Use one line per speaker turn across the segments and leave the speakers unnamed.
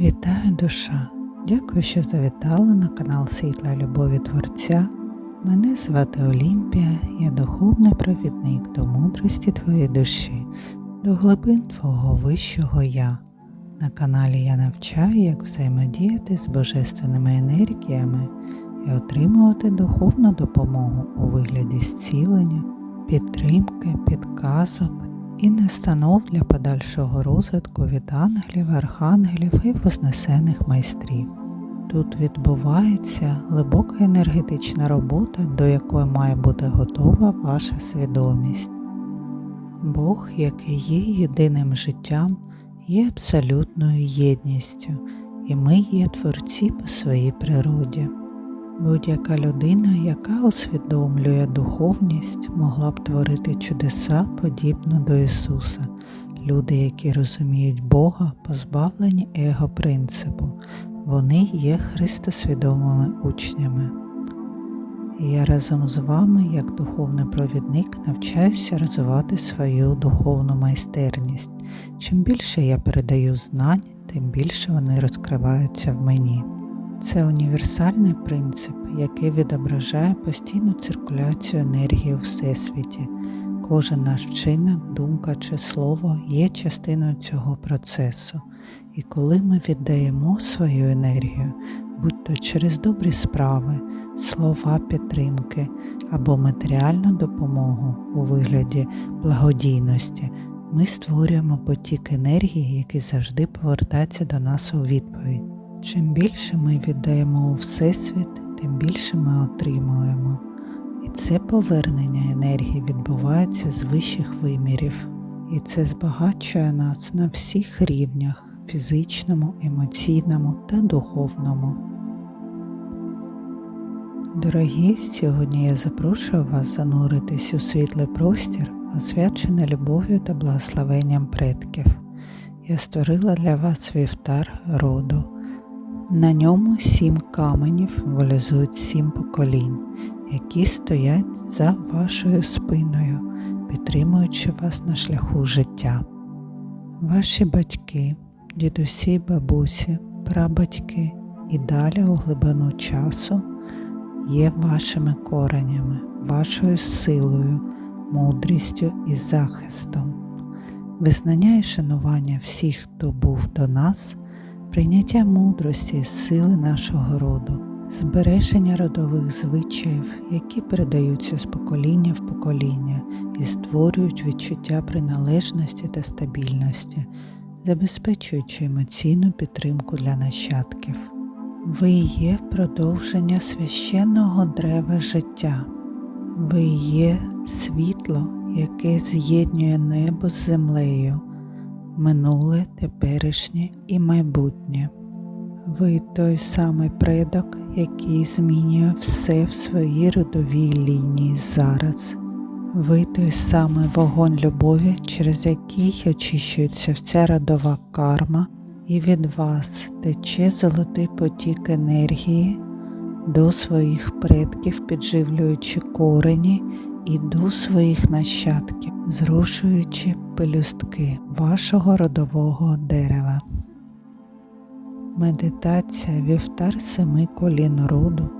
Вітаю душа! Дякую, що завітала на канал Світла Любові Творця. Мене звати Олімпія, я духовний провідник до мудрості твоєї душі, до глибин твого вищого я. На каналі я навчаю, як взаємодіяти з божественними енергіями і отримувати духовну допомогу у вигляді зцілення, підтримки, підказок і настанов для подальшого розвитку від ангелів, архангелів і вознесених майстрів. Тут відбувається глибока енергетична робота, до якої має бути готова ваша свідомість. Бог, який є єдиним життям, є абсолютною єдністю, і ми є творці по своїй природі. Будь-яка людина, яка усвідомлює духовність, могла б творити чудеса подібно до Ісуса. Люди, які розуміють Бога, позбавлені его принципу, вони є христосвідомими учнями. Я разом з вами, як духовний провідник, навчаюся розвивати свою духовну майстерність. Чим більше я передаю знань, тим більше вони розкриваються в мені. Це універсальний принцип, який відображає постійну циркуляцію енергії у Всесвіті. Кожен наш вчинок, думка чи слово є частиною цього процесу. І коли ми віддаємо свою енергію, будь то через добрі справи, слова підтримки або матеріальну допомогу у вигляді благодійності, ми створюємо потік енергії, який завжди повертається до нас у відповідь. Чим більше ми віддаємо у Всесвіт, тим більше ми отримуємо. І це повернення енергії відбувається з вищих вимірів. І це збагачує нас на всіх рівнях фізичному, емоційному та духовному. Дорогі, сьогодні я запрошую вас зануритись у світлий простір, освячений любов'ю та благословенням предків. Я створила для вас вівтар роду. На ньому сім каменів символізують сім поколінь, які стоять за вашою спиною, підтримуючи вас на шляху життя. Ваші батьки, дідусі, бабусі, прабатьки і далі у глибину часу є вашими коренями, вашою силою, мудрістю і захистом. Визнання і шанування всіх, хто був до нас прийняття мудрості сили нашого роду, збереження родових звичаїв, які передаються з покоління в покоління і створюють відчуття приналежності та стабільності, забезпечуючи емоційну підтримку для нащадків. Ви є продовження священного дерева життя. Ви є світло, яке з'єднує небо з землею минуле, теперішнє і майбутнє. Ви той самий предок, який змінює все в своїй родовій лінії зараз. Ви той самий вогонь любові, через який очищується вся родова карма, і від вас тече золотий потік енергії до своїх предків, підживлюючи корені і до своїх нащадків, зрушуючи пелюстки вашого родового дерева. Медитація вівтар семи колін роду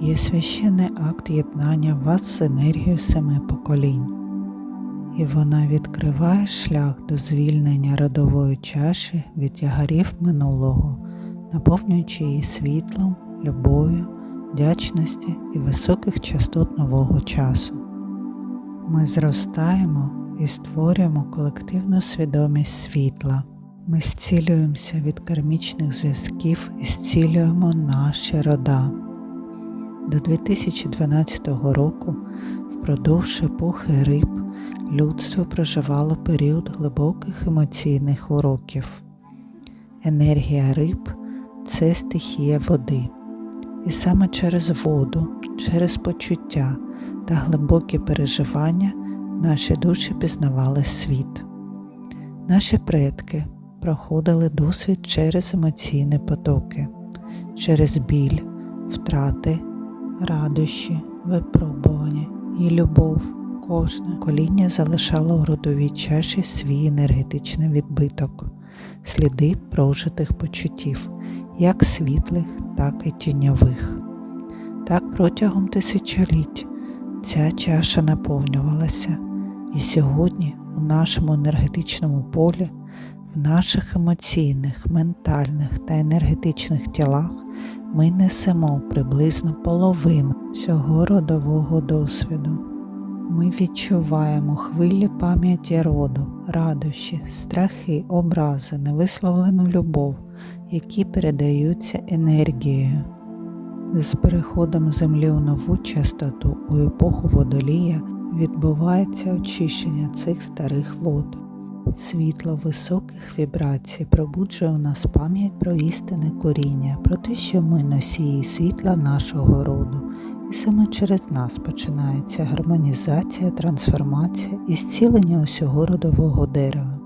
є священний акт єднання вас з енергією семи поколінь, і вона відкриває шлях до звільнення родової чаші від тягарів минулого, наповнюючи її світлом, любов'ю, вдячності і високих частот нового часу. Ми зростаємо і створюємо колективну свідомість світла. Ми зцілюємося від кармічних зв'язків і зцілюємо наші рода. До 2012 року, впродовж епохи риб, людство проживало період глибоких емоційних уроків. Енергія риб це стихія води. І саме через воду, через почуття та глибокі переживання наші душі пізнавали світ. Наші предки проходили досвід через емоційні потоки, через біль, втрати, радощі, випробування і любов. Кожне коління залишало у родовій чаші свій енергетичний відбиток. сліди прожитих почуттів, як світлих, так і тіньових. Так протягом тисячоліть ця чаша наповнювалася, і сьогодні у нашому енергетичному полі, в наших емоційних, ментальних та енергетичних тілах ми несемо приблизно половину цього родового досвіду. Ми відчуваємо хвилі пам'яті роду, радощі, страхи, образи, невисловлену любов, які передаються енергією. З переходом Землі у нову частоту у епоху водолія відбувається очищення цих старих вод. Світло високих вібрацій пробуджує у нас пам'ять про істинне коріння, про те, що ми носії світла нашого роду, і саме через нас починається гармонізація, трансформація і зцілення усього родового дерева.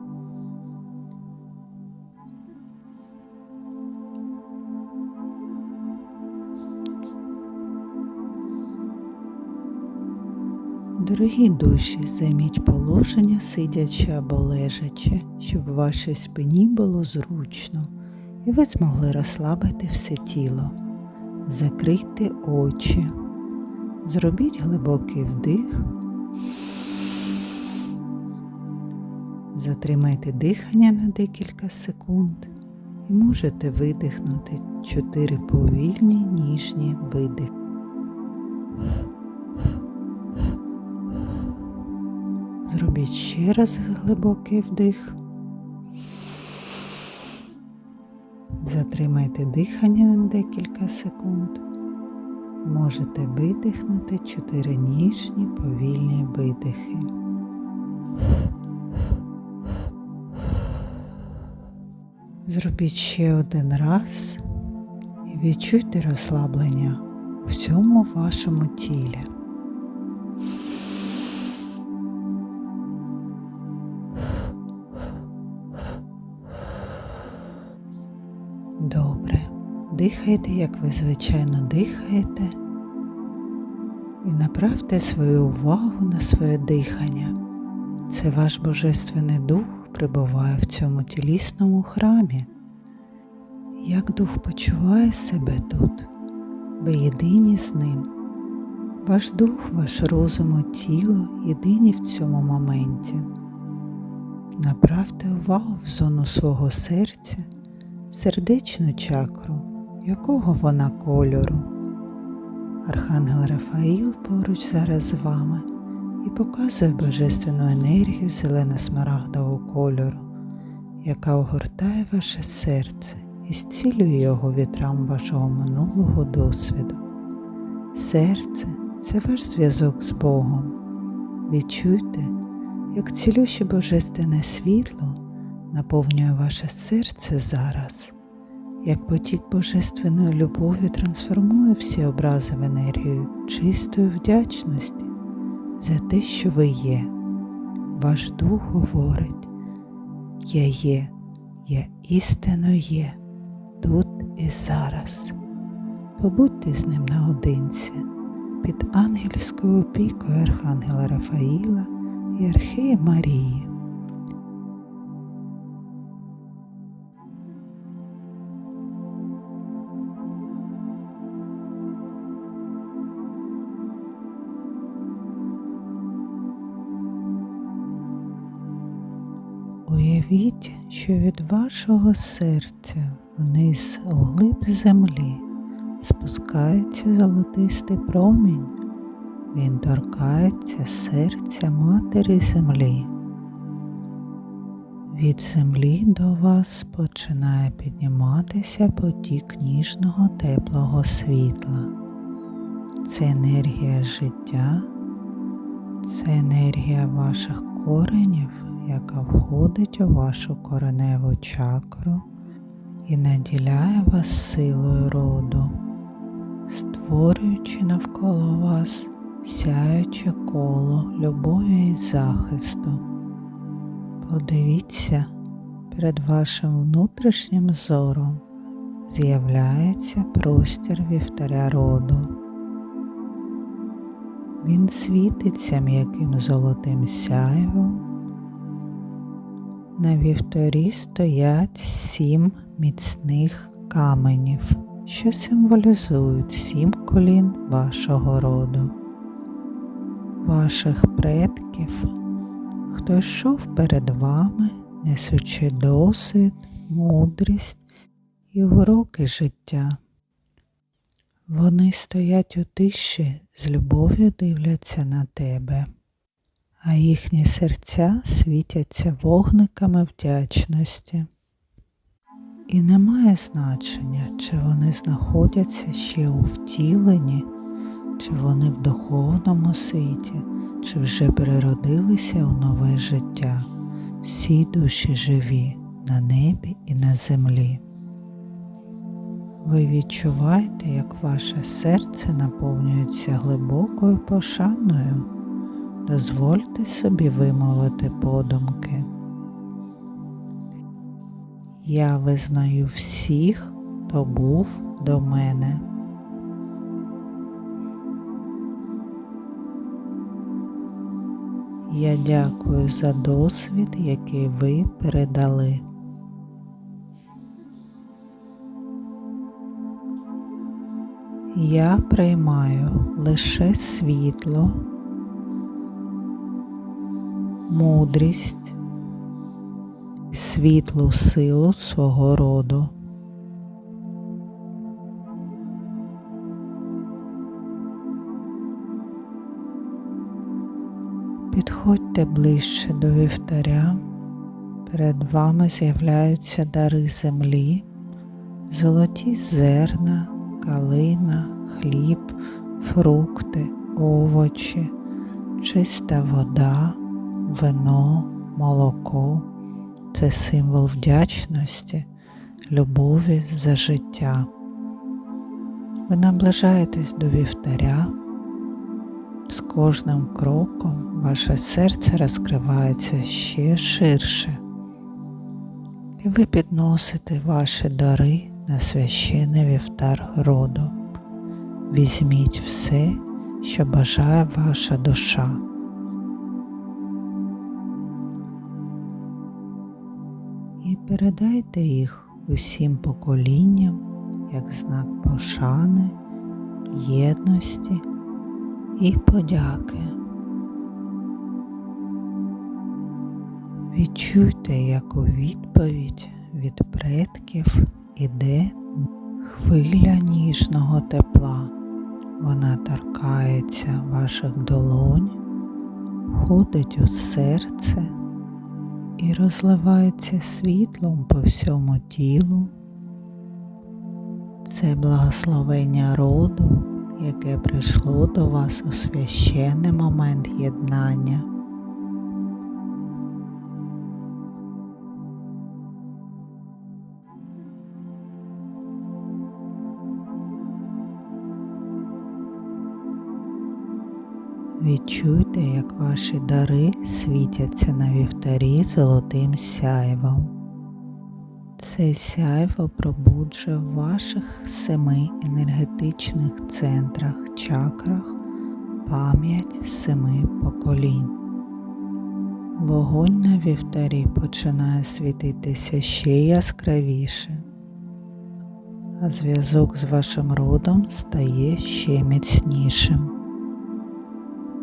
Дорогі душі, займіть положення, сидячи або лежачи, щоб вашій спині було зручно, і ви змогли розслабити все тіло. Закрийте очі, зробіть глибокий вдих, затримайте дихання на декілька секунд і можете видихнути чотири повільні ніжні видихи. Зробіть ще раз глибокий вдих. Затримайте дихання на декілька секунд. Можете видихнути чотири ніжні повільні видихи. Зробіть ще один раз і відчуйте розслаблення у всьому вашому тілі. Дихайте, як ви звичайно дихаєте, і направте свою увагу на своє дихання. Це ваш Божественний Дух прибуває в цьому тілісному храмі. Як дух почуває себе тут, ви єдині з ним. Ваш дух, ваш розум і тіло єдині в цьому моменті. Направте увагу в зону свого серця в сердечну чакру, якого вона кольору. Архангел Рафаїл поруч зараз з вами і показує божественну енергію зелено-смарагдового кольору, яка огортає ваше серце і зцілює його вітрам вашого минулого досвіду. Серце це ваш зв'язок з Богом. Відчуйте, як цілюще божественне світло наповнює ваше серце зараз, як потік Божественної любові трансформує всі образи в енергію чистої вдячності за те, що ви є. Ваш дух говорить, я є, я істинно є, тут і зараз. Побудьте з ним наодинці під ангельською опікою Архангела Рафаїла і Архея Марії. Уявіть, що від вашого серця вниз глиб землі спускається золотистий промінь, він торкається серця матері землі. Від землі до вас починає підніматися потік ніжного теплого світла. Це енергія життя, це енергія ваших коренів яка входить у вашу кореневу чакру і наділяє вас силою роду, створюючи навколо вас сяюче коло любові і захисту. Подивіться, перед вашим внутрішнім зором з'являється простір вівтаря роду. Він світиться м'яким золотим сяйвом На вівторі стоять сім міцних каменів, що символізують сім колін вашого роду, ваших предків, хто йшов перед вами, несучи досвід, мудрість і уроки життя. Вони стоять у тиші, з любов'ю дивляться на тебе, а їхні серця світяться вогниками вдячності. І немає значення, чи вони знаходяться ще у втіленні, чи вони в духовному світі, чи вже переродилися у нове життя. Всі душі живі на небі і на землі. Ви відчуваєте, як ваше серце наповнюється глибокою пошаною. Дозвольте собі вимовити подумки. Я визнаю всіх, хто був до мене. Я дякую за досвід, який ви передали. Я приймаю лише світло, мудрість, світлу силу свого роду. Підходьте ближче до вівтаря, перед вами з'являються дари землі, золоті зерна калина, хліб, фрукти, овочі, чиста вода, вино, молоко це символ вдячності, любові за життя. Ви наближаєтесь до вівтаря, з кожним кроком ваше серце розкривається ще ширше, і ви підносите ваші дари на священий вівтар роду. Візьміть все, що бажає ваша душа. Передайте їх усім поколінням як знак пошани, єдності і подяки. Відчуйте, як у відповідь від предків іде хвиля ніжного тепла. Вона торкається ваших долонь, входить у серце і розливається світлом по всьому тілу. Це благословення роду, яке прийшло до вас у священний момент єднання. Відчуйте, як ваші дари світяться на вівтарі золотим сяйвом. Це сяйво пробуджує в ваших семи енергетичних центрах, чакрах пам'ять семи поколінь. Вогонь на вівтарі починає світитися ще яскравіше, а зв'язок з вашим родом стає ще міцнішим.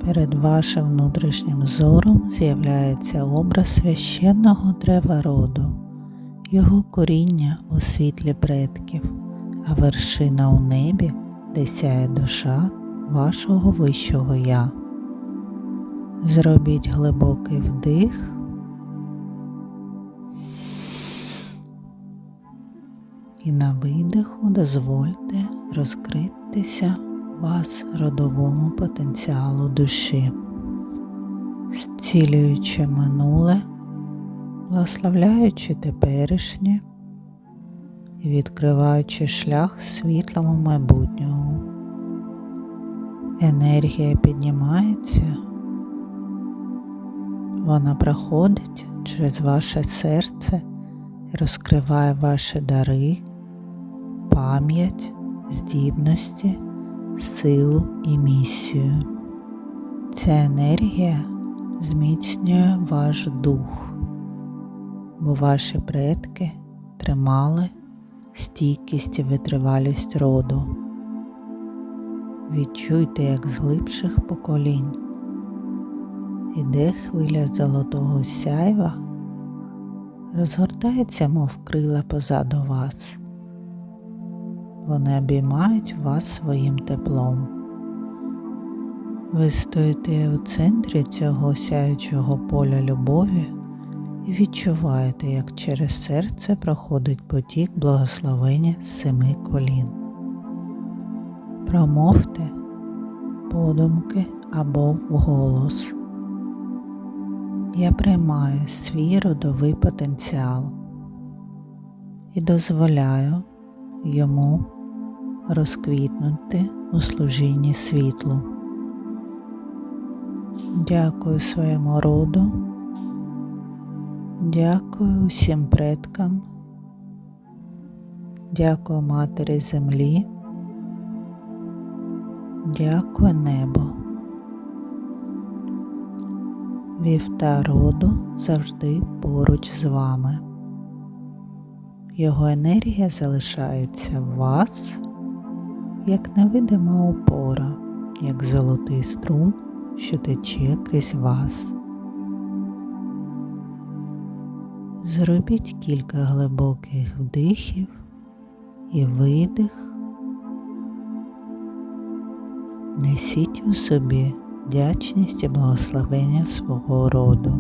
Перед вашим внутрішнім зором з'являється образ священного древа роду, його коріння у світлі предків, а вершина у небі, де сяє душа вашого вищого я. Зробіть глибокий вдих. І на видиху дозвольте розкритися вас родовому потенціалу душі, зцілюючи минуле, благословляючи теперішнє і відкриваючи шлях світлому майбутнього. Енергія піднімається, вона проходить через ваше серце і розкриває ваші дари, пам'ять, здібності силу і місію. Ця енергія зміцнює ваш дух, бо ваші предки тримали стійкість і витривалість роду. Відчуйте, як з глибших поколінь іде хвиля золотого сяйва, розгортається, мов крила позаду вас. Вони обіймають вас своїм теплом. Ви стоїте у центрі цього сяючого поля любові і відчуваєте, як через серце проходить потік благословення семи колін. Промовте подумки або вголос. Я приймаю свій родовий потенціал і дозволяю йому розквітнути у служінні світлу. Дякую своєму роду, дякую усім предкам, дякую Матері Землі, дякую небо. Вівта роду завжди поруч з вами. Його енергія залишається в вас, як невидима опора, як золотий струм, що тече крізь вас. Зробіть кілька глибоких вдихів і видих. Несіть у собі вдячність і благословення свого роду.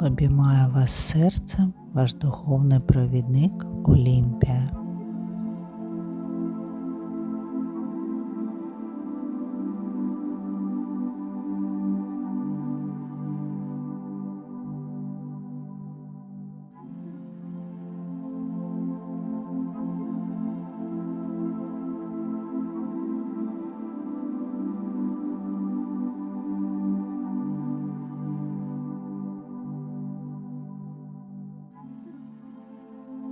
Обіймає вас серцем ваш духовний провідник Олімпія.